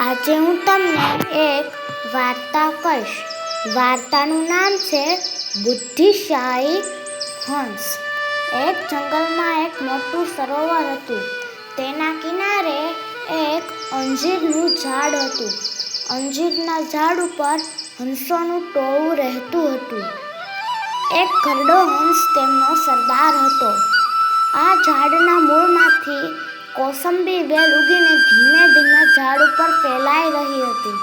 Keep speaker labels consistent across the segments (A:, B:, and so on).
A: આજે હું તમને એક વાર્તા કહીશ. વાર્તાનું નામ છે બુદ્ધિશાળી હંસ. એક જંગલમાં એક મોટું સરોવર હતું. તેના કિનારે એક અંજીરનું ઝાડ હતું. અંજીરના ઝાડ ઉપર હંસોનું ટોળું રહેતું હતું. એક ઘરડો હંસ તેમનો સરદાર હતો. આ ઝાડના મૂળમાંથી કોસંબી વેલ ઉગીને ધીમે ધીમે ઝાડ ઉપર ફેલાઈ રહી હતી.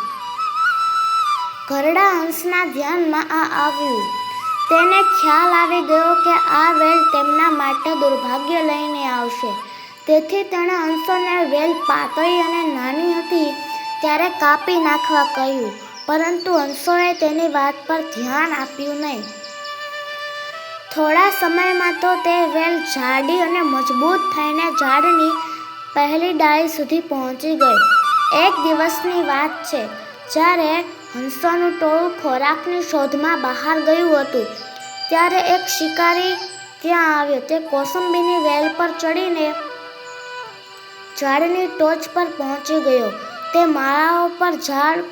A: ઘરડા હંસના ધ્યાનમાં આ આવ્યું. તેને ખ્યાલ આવી ગયો કે આ વેલ તેમના માટે દુર્ભાગ્ય લઈને આવશે. તેથી તેણે હંસોને વેલ પાતળી અને નાની હતી ત્યારે કાપી નાખવા કહ્યું, પરંતુ હંસોએ તેની વાત પર ધ્યાન આપ્યું નહીં. થોડા સમયમાં તો તે વેલ જાડી અને મજબૂત થઈને ઝાડની પહેલી ડાળી સુધી પહોંચી ગઈ. એક દિવસની વાત છે, જ્યારે હંસોનું ટોળું ખોરાકની શોધમાં બહાર ગયું હતું. ત્યારે એક શિકારી ત્યાં આવ્યો. તે કોસંબીની વેલ પર ચડીને ઝાડની ટોચ પર પહોંચી ગયો. તે માળાઓ પર ઝાડ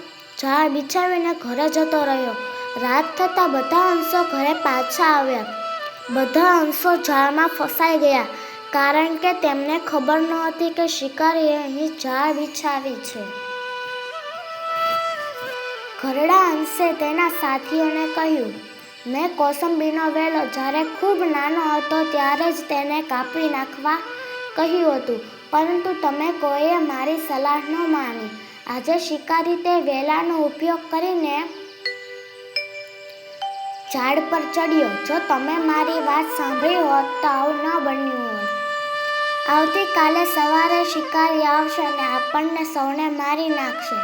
A: ઝાડ બિછાવીને ઘરે જતો રહ્યો. રાત થતાં બધા હંસો ઘરે પાછા આવ્યા. બધા હંસો ઝાડમાં ફસાઈ ગયા. કારણ કે તેમને ખબર નહોતી કે શિકારીએ અહીં ઝાડ બિછાવી છે. ઘરડા અંશે તેના સાથીઓને કહ્યું, મેં કોસંબીનો વેલો જ્યારે ખૂબ નાનો હતો ત્યારે જ તેને કાપી નાખવા કહ્યું હતું, પરંતુ તમે કોઈએ મારી સલાહ ન માની. આજે શિકારી તે વેલાનો ઉપયોગ કરીને ઝાડ પર ચડ્યો. જો તમે મારી વાત સાંભળી હોત તો આવું ન બન્યું હોત. આવતીકાલે સવારે શિકારી આવશે અને આપણને સૌને મારી નાખશે.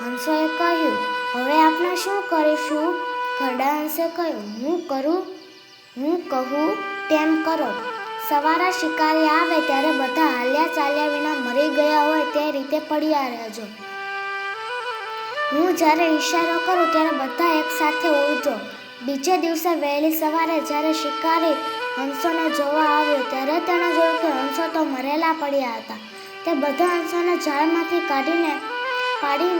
A: હંસોએ કહ્યું, હવે આપણે શું કરીશું? ઘરડા હંસે કહ્યું, હું કરું? હું કહું તેમ કરો. સવારે શિકારી આવે ત્યારે બધા હાલ્યા ચાલ્યા વિના મરી ગયા હોય તે રીતે પડ્યા રહેજો. હું જ્યારે ઈશારો કરું ત્યારે બધા એકસાથે ઉડજો બીજે દિવસે વહેલી સવારે જ્યારે શિકારી હંસોને જોવા આવ્યો ત્યારે તેણે જોયું કે હંસો તો મરેલા પડ્યા હતા. તે બધા હંસોને ઝાડમાંથી કાઢીને પાડી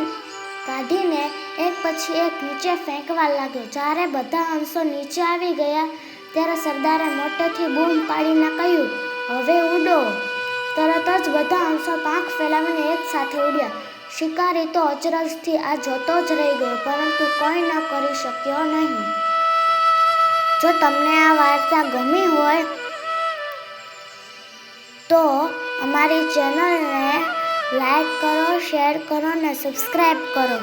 A: કાઢીને એક પછી એક નીચે ફેંકવા લાગ્યો. જ્યારે બધા હંસો નીચે આવી ગયા ત્યારે સરદારે મોટેથી બૂમ પાડીને કહ્યું, હવે ઉડો. તરત જ બધા હંસો પાંખ ફેલાવીને એક સાથે ઉડ્યા. શિકારી તો અચરજથી આ જોતો જ રહી ગયો, પરંતુ કંઈ ન કરી શક્યો નહીં. જો તમને આ વાર્તા ગમી હોય તો અમારી ચેનલને લાઈક કરો, શેર કરો અને સબસ્ક્રાઈબ કરો.